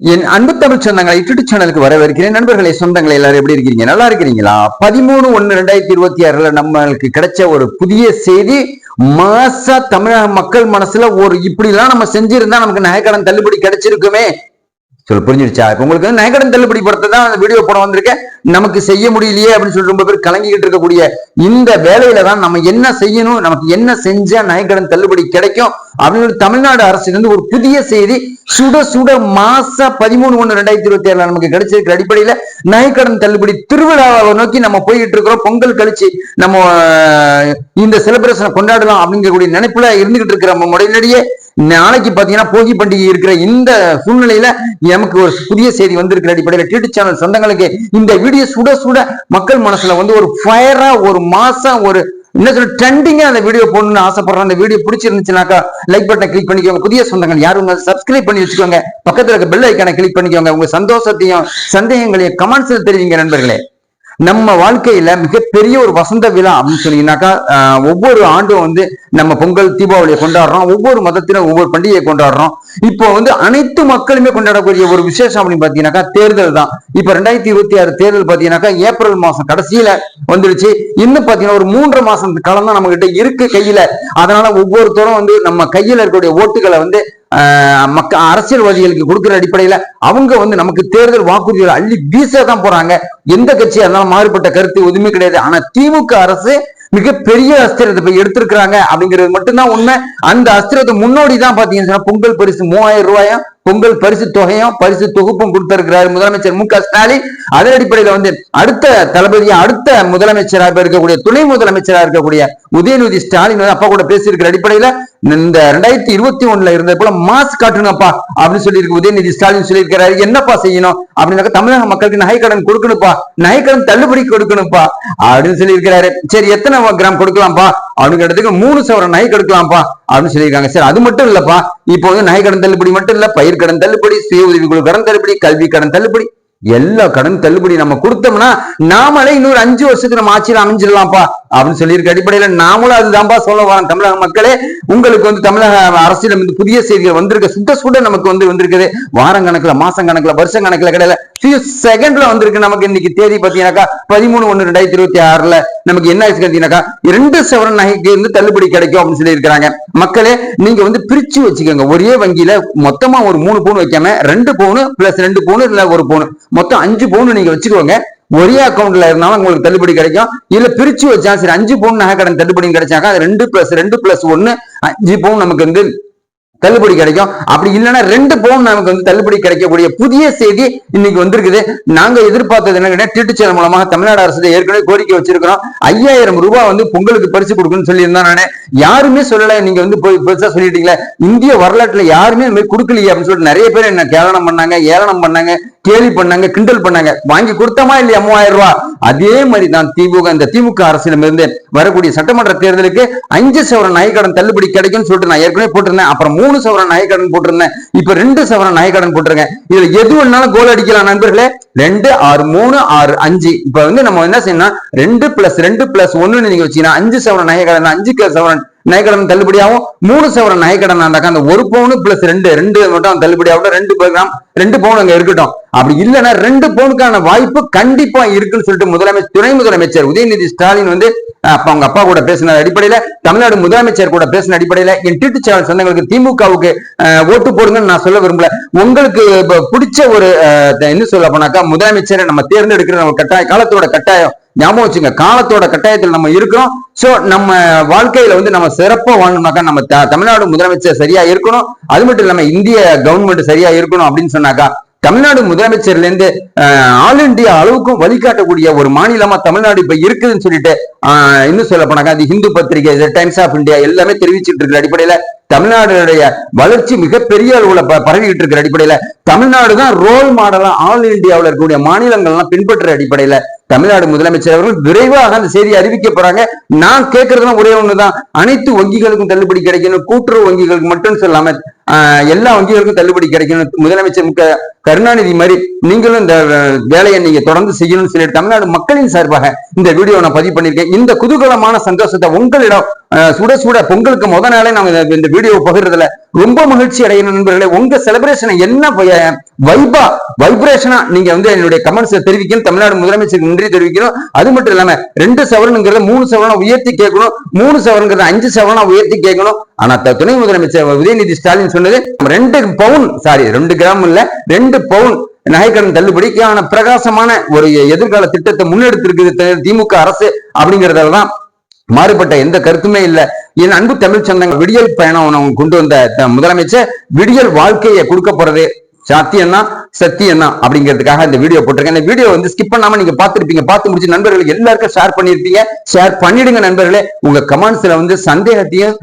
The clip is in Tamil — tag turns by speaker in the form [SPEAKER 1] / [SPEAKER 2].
[SPEAKER 1] என் அன்பு தமிழ் சொந்தங்களை யூடியூப் சேனலுக்கு வரவேற்கிறேன். நண்பர்களே சொந்தங்களை எல்லாரும் எப்படி இருக்கிறீங்க நல்லா இருக்கிறீங்களா? பதிமூணு ஒன்று ரெண்டாயிரத்தி இருபத்தி ஆறுல நம்மளுக்கு கிடைச்ச ஒரு புதிய செய்தி மாசா தமிழக மக்கள் மனசுல ஒரு இப்படி எல்லாம் நம்ம செஞ்சிருந்தா நமக்கு நகைக்கடன் தள்ளுபடி கிடைச்சிருக்குமே. சொல்ல புரிஞ்சிருச்சா இப்ப உங்களுக்கு வந்து நகைக்கடன் தள்ளுபடி படத்தை தான் அந்த வீடியோ படம் வந்திருக்கேன். நமக்கு செய்ய முடியலையே அப்படின்னு சொல்லி ரொம்ப பேர் கலங்கிக்கிட்டு இருக்கக்கூடிய இந்த வேலையில தான் நம்ம என்ன செய்யணும் நமக்கு என்ன செஞ்சா நகைக்கடன் தள்ளுபடி கிடைக்கும் அப்படின்னு தமிழ்நாடு அரசிலிருந்து ஒரு புதிய செய்தி சுட சுட மாச பதிமூணு ஒன்று ரெண்டாயிரத்தி இருபத்தி ஏழுல நமக்கு கிடைச்சிருக்கிற அடிப்படையில நகைக்கடன் தள்ளுபடி திருவிழாவை நோக்கி நம்ம போயிட்டு இருக்கிறோம். பொங்கல் கழிச்சு நம்ம இந்த செலிப்ரேஷனை கொண்டாடலாம் அப்படிங்கக்கூடிய நினைப்புல இருந்துகிட்டு இருக்கிற நம்ம முறையிலேயே நாளைக்கு பாத்தீங்கன்னா போகி பண்டிகை இருக்கிற இந்த சூழ்நிலையில நமக்கு ஒரு புதிய செய்தி வந்திருக்கிற அடிப்படையில டிடி சேனல் சொந்தங்களுக்கு இந்த வீடியோ சுட சுட மக்கள் மனசுல வந்து ஒரு ஃபயரா ஒரு மாசம் ஒரு என்ன ட்ரெண்டிங்காக அந்த வீடியோ போடணும்னு ஆசைப்படுறோம் அந்த வீடியோ பிடிச்சிருந்துச்சுனாக்கா லைக் பட்டனை கிளிக் பண்ணிக்கோங்க. புதிய சொந்தங்கள் யாரும் சப்ஸ்கிரைப் பண்ணி வச்சுக்கோங்க. பக்கத்துல இருக்க பெல் ஐக்கானை கிளிக் பண்ணிக்கோங்க. உங்க சந்தோஷத்தையும் சந்தேகங்களையும் கமெண்ட்ஸில் தெரிவிங்க நண்பர்களே. நம்ம வாழ்க்கையில மிகப்பெரிய ஒரு வசந்த விழா அப்படின்னு சொன்னீங்கன்னாக்கா ஒவ்வொரு ஆண்டும் வந்து நம்ம பொங்கல் தீபாவளியை கொண்டாடுறோம். ஒவ்வொரு மதத்திலும் ஒவ்வொரு பண்டிகையை கொண்டாடுறோம். இப்போ வந்து அனைத்து மக்களுமே கொண்டாடக்கூடிய ஒரு விசேஷம் அப்படின்னு பாத்தீங்கன்னாக்கா தேர்தல் தான். இப்ப ரெண்டாயிரத்தி இருபத்தி ஆறு தேர்தல் பாத்தீங்கன்னாக்கா ஏப்ரல் மாசம் கடைசியில வந்துருச்சு இன்னும் பாத்தீங்கன்னா ஒரு மூன்று மாசம் காலம் தான் நம்ம கிட்ட இருக்கு கையில. அதனால ஒவ்வொருத்தரும் வந்து நம்ம கையில இருக்கக்கூடிய ஓட்டுகளை வந்து மக்க அரசியல்வாதிகளுக்கு கொடுக்கிற அடிப்படையில அவங்க வந்து நமக்கு தேர்தல் வாக்குறுதிகளை அள்ளி வீச தான் போறாங்க. எந்த கட்சியா இருந்தாலும் மாறுபட்ட கருத்து எதுவுமே கிடையாது. ஆனா திமுக அரசு மிகப்பெரிய அஸ்திரத்தை போய் எடுத்திருக்கிறாங்க அப்படிங்கிறது மட்டும்தான் உண்மை. அந்த அஸ்திரத்தை முன்னோடி தான் பாத்தீங்கன்னா சொன்னா பொங்கல் பரிசு மூவாயிரம் ரூபாயும் பொங்கல் பரிசு தொகையும் பரிசு தொகுப்பும் கொடுத்திருக்கிறார் முதலமைச்சர் மு க ஸ்டாலின். அதன் அடிப்படையில வந்து அடுத்த தளபதியா அடுத்த முதலமைச்சராக இருக்கக்கூடிய துணை முதலமைச்சராக இருக்கக்கூடிய உதயநிதி ஸ்டாலின் வந்து அப்பா கூட பேசியிருக்கிற அடிப்படையில இந்த ரெண்டாயிரத்தி இருபத்தி ஒண்ணுல இருந்தது போல மாஸ் காட்டணும்ப்பா அப்படின்னு சொல்லி உதயநிதி ஸ்டாலின் சொல்லியிருக்கிறாரு. என்னப்பா செய்யணும்? அப்படின்னாக்க தமிழக மக்களுக்கு நகைக்கடன் கொடுக்கணும்ப்பா. நகைக்கடன் தள்ளுபடி கொடுக்கணும்ப்பா அப்படின்னு சொல்லியிருக்கிறாரு. சரி எத்தனை கிராம் கொடுக்கலாம்ப்பா? அப்படின்னு கேட்டதுக்கு மூணு சவரம் நகை கொடுக்கலாம்ப்பா அப்படின்னு சொல்லியிருக்காங்க. சரி அது மட்டும் இல்லப்பா. இப்போ வந்து நகை கடன் தள்ளுபடி மட்டும் இல்ல பயிர் கடன் தள்ளுபடி சுய உதவிக்குழு கடன் தள்ளுபடி கல்வி கடன் தள்ளுபடி எல்லா கடன் தள்ளுபடி நம்ம கொடுத்தோம்னா நாமளே இன்னொரு அஞ்சு வருஷத்துக்கு நம்ம ஆட்சியில் அமைஞ்சிடலாம்ப்பா. அப்படின்னு சொல்லியிருக்க. அடிப்படையில் நாமளும் அதுதான்பா சொல்ல வரோம். தமிழக மக்களே உங்களுக்கு வந்து தமிழக அரசியல் வந்து புதிய செய்திகள் வந்திருக்க. சுத்த சுட நமக்கு வந்து வந்திருக்குது. வாரம் கணக்கில் மாசம் கணக்கில் வருஷம் கணக்கில் கிடையாது ஃபியூ செகண்ட்ல வந்திருக்கு நமக்கு இன்னைக்கு தேதி பாத்தீங்கன்னாக்கா பதிமூணு ஒன்று ரெண்டாயிரத்தி இருபத்தி ஆறுல நமக்கு என்ன ஆயிடுச்சு பார்த்தீங்கன்னாக்கா ரெண்டு சவரன் நகைக்கு வந்து தள்ளுபடி கிடைக்கும் அப்படின்னு சொல்லியிருக்கிறாங்க. மக்களே நீங்க வந்து பிரிச்சு வச்சுக்கோங்க. ஒரே வங்கியில மொத்தமா ஒரு மூணு பவுன் வைக்காம ரெண்டு பவுனு பிளஸ் ரெண்டு பவுனு இல்ல ஒரு பவுன் மொத்தம் அஞ்சு பவுன் நீங்க வச்சுக்கோங்க. ஒரே அக்கௌண்ட்ல இருந்தாலும் உங்களுக்கு தள்ளுபடி கிடைக்கும். இல்ல பிரிச்சு வச்சா சரி அஞ்சு பவுன் நகை கடன் தள்ளுபடி கிடைச்சாக்கா அது ரெண்டு பிளஸ் ரெண்டு பிளஸ் ஒன்னு அஞ்சு பவுன் நமக்கு வந்து தள்ளுபடி கிடைக்கும். அப்படி இல்லைன்னா ரெண்டு பவுன் நமக்கு வந்து தள்ளுபடி கிடைக்கக்கூடிய புதிய செய்தி இன்னைக்கு வந்திருக்குது. நாங்க எதிர்பார்த்தது என்ன டிட்டு மூலமாக தமிழ்நாடு அரசு ஏற்கனவே கோரிக்கை வச்சிருக்கிறோம். ஐயாயிரம் ரூபாய் வந்து பொங்கலுக்கு பரிசு கொடுக்கணும்னு சொல்லியிருந்தேன் நானே. யாருமே சொல்லல நீங்க வந்து போய் பெருசா சொல்லிட்டீங்களே. இந்திய வரலாற்றுல யாருமே இந்த மாதிரி கொடுக்கலையே அப்படின்னு சொல்லிட்டு நிறைய பேர் என்ன கேளனம் பண்ணாங்க ஏளனம் பண்ணாங்க. கேலி பண்ணாங்க கிண்டல் பண்ணாங்க. வாங்கி கொடுத்தமா இல்லையா மூவாயிரம் ரூபாய் அதே மாதிரி தான் திமுக இந்த திமுக அரசிடமிருந்து வரக்கூடிய சட்டமன்ற தேர்தலுக்கு அஞ்சு சவரன் நகைக்கடன் தள்ளுபடி கிடைக்கும்னு சொல்லிட்டு நான் ஏற்கனவே போட்டிருந்தேன். அப்புறம் மூணு சவரன் நகைக்கடன் போட்டிருந்தேன். இப்ப ரெண்டு சவரன் நகைக்கடன் போட்டிருக்கேன். இதுல எது வேணாலும் கோல் அடிக்கலாம் நண்பர்களே. ரெண்டு ஆறு மூணு ஆறு அஞ்சு. இப்ப வந்து நம்ம என்ன செய்யணும் ரெண்டு பிளஸ் ரெண்டு பிளஸ் ஒன்னு நீங்க வச்சீங்கன்னா அஞ்சு சவரன் நகைக்கடன் அஞ்சு சவரன் நகைக்கடன் தள்ளுபடியாகும் மூணு சவரன் நகைக்கடன் இருந்தாக்கா அந்த ஒரு பவுனு பிளஸ் ரெண்டு ரெண்டு மட்டும் தள்ளுபடி ஆகட்டும் ரெண்டு கிராம் ரெண்டு பவுன் அங்க இருக்கட்டும். அப்படி இல்லைன்னா ரெண்டு பவுனுக்கான வாய்ப்பு கண்டிப்பா இருக்குன்னு சொல்லிட்டு முதலமைச்சர் துணை முதலமைச்சர் உதயநிதி ஸ்டாலின் வந்து அப்ப அவங்க அப்பா கூட பேசின அடிப்படையில தமிழ்நாடு முதலமைச்சர் கூட பேசின அடிப்படையில என் டிட்டு சேனல் சொந்தங்களுக்கு திமுகவுக்கு ஓட்டு போடுங்கன்னு நான் சொல்ல விரும்பல. உங்களுக்கு பிடிச்ச ஒரு என்ன சொல்ல போனாக்கா முதலமைச்சரை நம்ம தேர்ந்தெடுக்கிற நம்ம கட்டாய காலத்தோட கட்டாயம் ஞாபகம் வச்சுங்க. காலத்தோட கட்டாயத்தில் நம்ம இருக்கிறோம். சோ நம்ம வாழ்க்கையில வந்து நம்ம சிறப்பா வாழணும்னாக்கா நம்ம த- தமிழ்நாடு முதலமைச்சர் சரியா இருக்கணும். அது மட்டும் இல்லாம இந்திய கவர்மெண்ட் சரியா இருக்கணும் அப்படின்னு சொன்னாக்கா தமிழ்நாடு முதலமைச்சர்ல இருந்து ஆல் இந்தியா அளவுக்கும் வழிகாட்டக்கூடிய ஒரு மாநிலமா தமிழ்நாடு இப்ப இருக்குதுன்னு சொல்லிட்டு இன்னும் சொல்ல போனாக்கா அது ஹிந்து பத்திரிகை டைம்ஸ் ஆஃப் இந்தியா எல்லாமே தெரிவிச்சிட்டு இருக்கிற அடிப்படையில தமிழ்நாடுடைய வளர்ச்சி மிகப்பெரிய அளவுல ப- பரவிக்கிட்டு இருக்கிற அடிப்படையில தமிழ்நாடு தான் ரோல் மாடலா ஆல் இந்தியாவில் இருக்கக்கூடிய மாநிலங்கள்லாம் பின்பற்ற அடிப்படையில தமிழ்நாடு முதலமைச்சர் அவர்கள் விரைவாக அந்த செய்தி அறிவிக்க போறாங்க. நான் கேட்கறதுலாம் ஒரே ஒண்ணுதான். அனைத்து வங்கிகளுக்கும் தள்ளுபடி கிடைக்கணும். கூட்டுறவு வங்கிகளுக்கு மட்டும் சொல்லாம எல்லா வங்கிகளுக்கும் தள்ளுபடி கிடைக்கணும். முதலமைச்சர் மு கருணாநிதி மாதிரி நீங்களும் இந்த வேலையை நீங்க தொடர்ந்து செய்யணும்னு சொல்லிட்டு தமிழ்நாடு மக்களின் சார்பாக இந்த வீடியோ நான் பதிவு பண்ணியிருக்கேன். இந்த குதூகலமான சந்தோஷத்தை உங்களிடம் சுட சுட பொங்கலுக்கு முத நாளே நாங்க இந்த- வீடியோ பகிர்றதுல ரொம்ப மகிழ்ச்சி அடையணும் நண்பர்களே. உங்க செலிப்ரேஷனை என்ன வைபா வைப்ரேஷனா நீங்க வந்து என்னுடைய கமெண்ட்ஸ் தெரிவிக்கணும். தமிழ்நாடு முதலமைச்சருக்கு நன்றி தெரிவிக்கணும். அது மட்டும் இல்லாம ரெண்டு சவரனுங்கிறத மூணு சவரனை உயர்த்தி கேட்கணும். மூணு சவரனுங்கிறத அஞ்சு சவரனா உயர்த்தி கேட்கணும். ஆனா த- துணை முதலமைச்சர் உதயநிதி ஸ்டாலின் சொன்னது ரெண்டு பவுன் சாரி ரெண்டு கிராம் இல்ல ரெண்டு பவுன் நகைக்கடன் தள்ளுபடிக்கான பிரகாசமான ஒரு எதிர்கால திட்டத்தை முன்னெடுத்திருக்குது திமுக அரசு அப்படிங்கறதுல தான் மாறுபட்ட எந்த கருத்துமே இல்லை. என் அன்பு தமிழ் சொந்தங்கள் விடியல் பயணம் கொண்டு வந்த முதலமைச்சர் விடியல் வாழ்க்கையை கொடுக்க போறது சாத்தியம்னா சத்தியம்னா அப்படிங்கிறதுக்காக இந்த வீடியோ போட்டிருக்கேன். இந்த வீடியோ வந்து ஸ்கிப் பண்ணாம நீங்க பாத்துருப்பீங்க பார்த்து முடிச்சு நண்பர்களுக்கு எல்லாருக்கும் ஷேர் பண்ணிருப்பீங்க ஷேர் பண்ணிடுங்க நண்பர்களே. உங்க கமெண்ட்ஸ்ல வந்து சந்தேகத்தையும்